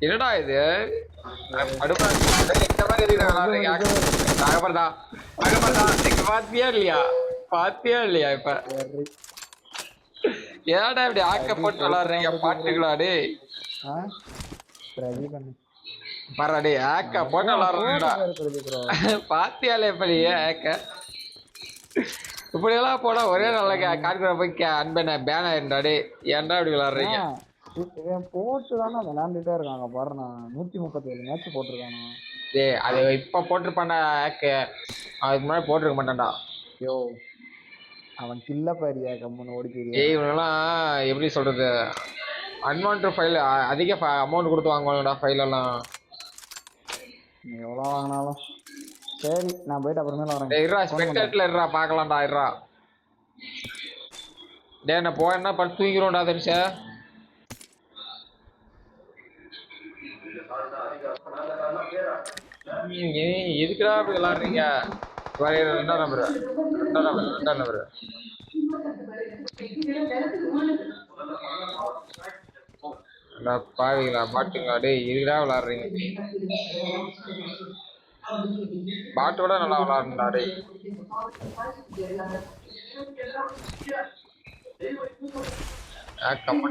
என்னடா இது? பாத்தியா இல்லையா? பாத்தியா இல்லையா இப்ப? ஏடா இப்படி ஆக்க போட்டு விளாடுறீங்க? பாட்டுங்களா டேய். ஆ? பிரதீப் அண்ணன் பாரா டேய் ஆக்க போட்டு ப்ரோ பாத்தியாலே எப்படி ஆக்க? இப்படி எல்லாம் போனா ஒரே நல்ல காட்டுக்குள்ள போய் அன்பன பேன் ஆயிருந்தா டேய். ஏன்டா இப்படி விளாடுறீங்க? இவன் போட்டு தானே விளையாண்டுட்டே இருக்காங்க பாரு நான் நூத்தி முப்பத்தி ஏழு மேட்ச் போட்டிருக்கானு? டேய் அது இப்ப போட்டிருப்பான்டா ஆக்க அதுக்கு முன்னாடி போட்டிருக்க மாட்டான்டா. யோ அவன் கில்ல பாரியா கம்முன்னு ஓடி போயிருயா ஏய் இவனெல்லாம் எப்படி சொல்றது? அன்வான்ட் ஃபைல் அதிக அமௌண்ட் கொடுத்து வாங்குவாங்கடா ஃபைல் எல்லாம். எவ்வளோ வாங்கினாலும். சரி நான் போயிட்டு அப்புறமேல வரேன். டேய் இருடா ஸ்பெக்டேட்ல இருடா பார்க்கலாம்டா இருடா. டேய் நான் போய் என்ன பண்ணி தூங்கிடும்டா தெரிச்சா எதுக்குடா அப்படி விளாடுறீங்க வர ரெண்டாம் நம்பர்? ரெண்டாம் நம்பர்? ரெண்டாம் நம்பர்? அடா பாவிங்களா? பாட்டுங்களா? டேய் எதுக்குடா விளாடுறீங்க பாட்டோட நல்லா விளாடுறா டேய்.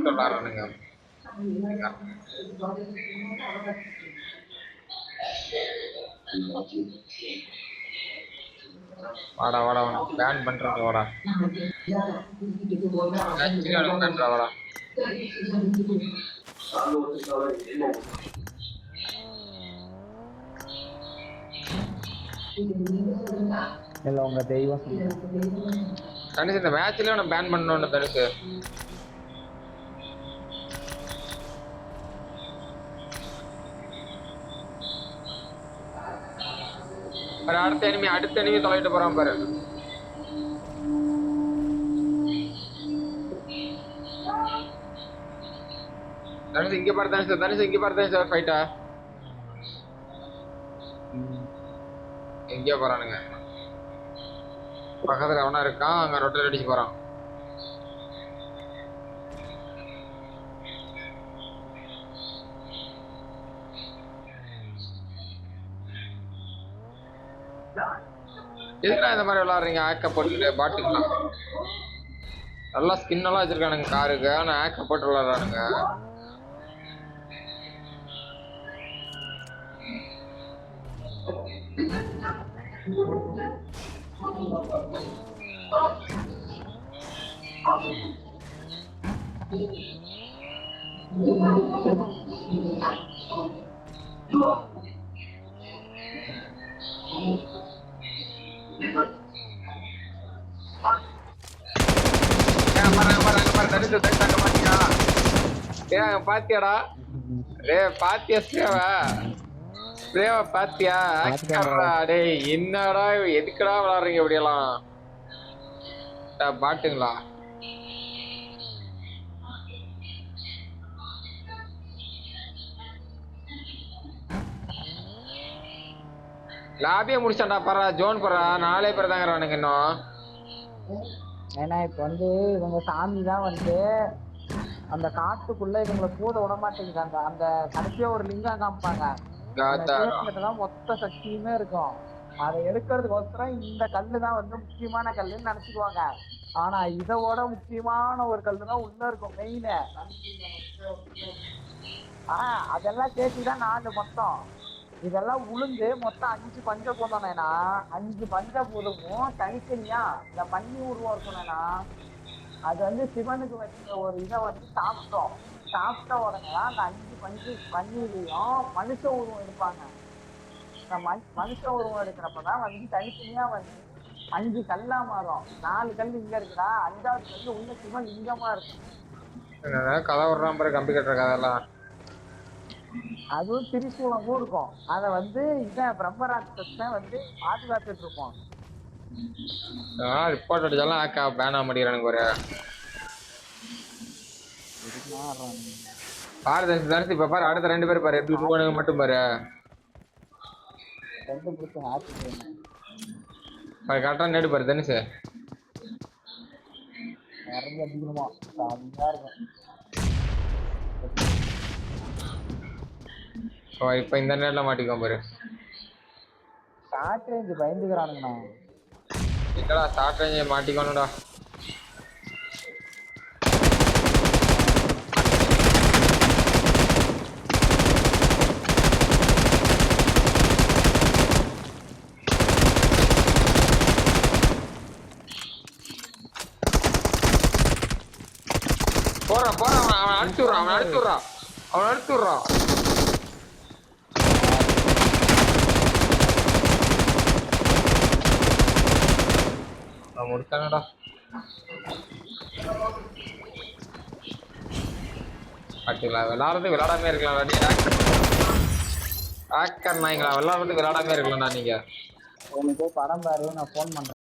விளாடுறானுங்க மட்டும் you. வாடா வாடா வாடா பேன் பண்றாங்க வாடா. பண்றா வாடா இல்லை உங்க தெய்வம் தனுஷ் இந்த மேட்ச்லயே உன பேன் பண்ணணும் தனுஷ். பாரு அடுத்த எனிமி அடுத்த எனிமி தொலைட்டு போறான் பாரு. தனுஷ் இங்க பாரு தனுஷ் தனுஷ் இங்க பாரு தனுஷ் ஃபைட்டா எங்கேயோ போறானுங்க. பக்கத்துல அவனா இருக்கான் அங்க ரொட்டேட் அடிச்சு போறான். எதுக்குடா இந்த மாதிரி விளாட்றீங்க? ஆக்க போட்டுக்கிட்டு பாட்டுக்கலாம் நல்லா ஸ்கின் எல்லாம் வச்சிருக்கானுங்க காருக்கு. ஆனா ஆக்க போட்டு விளாட்றானுங்க. ஏன் பாத்தியாடா? டேய் பாத்தியா பாத்தியா? ஆக்டர்ரா டேய் என்னடா எதுக்குடா விளாடுறீங்க இப்படி எல்லாம் டா, பாட்டுங்களா? லாபியே முடிச்சான்டா பரா ஜோன் பரா நாலே பேர் தாங்கிறானுங்க இன்னும். ஏன்னா இப்போ வந்து இவங்க சாமி தான் வந்து அந்த காட்டுக்குள்ள இவங்களை கூட விட மாட்டேங்கிறாங்க அந்த கடைசியா ஒரு லிங்கம் காமிப்பாங்க. தான் மொத்த சக்தியுமே இருக்கும். அதை எடுக்கிறதுக்கு ஒருத்தரம் இந்த கல்லு தான் வந்து முக்கியமான கல்லுன்னு நினைச்சுக்குவாங்க. ஆனா இதோட முக்கியமான ஒரு கல்லு தான் உள்ள இருக்கும் மெயின் ஆஹ் அதெல்லாம் சேர்த்து தான் நாலு மொத்தம். இதெல்லாம் உளுந்து மொத்தம் அஞ்சு பஞ்ச பஞ்சபூதம்னா அஞ்சு பஞ்ச பஞ்சபூதமும் தனித்தனியா. இந்த பன்னி உருவம் இருக்கணும்னா அது வந்து சிவனுக்கு வச்ச ஒரு இதை வந்து சாப்பிட்டோம். சாப்பிட்ட உடனே தான் அந்த அஞ்சு பஞ்சு பன்னீரையும் மனுஷ உருவம் எடுப்பாங்க. இந்த மனுஷ உருவம் எடுக்கிறப்ப தான் வந்து தனித்தனியா வந்து அஞ்சு கல்லா மாறும். நாலு கல் இங்க இருக்குதா அஞ்சாவது கல் உள்ள சிவன் இங்கமாக இருக்கும். கதை விடுறான் பாரு கம்பி கட்டுற கதையெல்லாம். அதுவும் திரிசூலமும் இருக்கும். அதை வந்து இவன் பிரம்மராட்சசன் வந்து பாதுகாத்துட்டு இருப்பான் ரிப்போர்ட் அடிச்சாலும் ஆக்கா பேன் மாட்டேங்கிறானுங்க ஒரு பாரு தனுஷ் இப்ப பாரு அடுத்த ரெண்டு பேர் பாரு எப்படி போனுங்க மட்டும் பாரு. ரெண்டு பிடிச்ச ஹாப்பி பாரு கரெக்டா நேடு பாரு தனுஷ். நிறைய செம்மையா இருக்கும். ஓ இப்ப இந்த நேரில் மாட்டிக்கோ பாரு. ஷார்ட் ரேஞ்ச் பயந்துக்கிறானுங்கண்ணா. என்னடா ஷார்ட் ரேஞ்ச் மாட்டிக்கணும்டா. போறான் போறான் அவன் அவன் அடிச்சு விட்றான் அவன் அடிச்சு விட்றான் அவன் அடிச்சு விட்றான் அவன் முடிச்சானடா பாத்தீங்களா விளாடுறது விளாடாம இருக்கலாம் நீங்க ஆக்கர் நாய்ங்களா விளாடுறது விளாடாம இருக்கலாம்டா நீங்க உனக்கு படம் பாரு நான் ஃபோன் பண்றேன்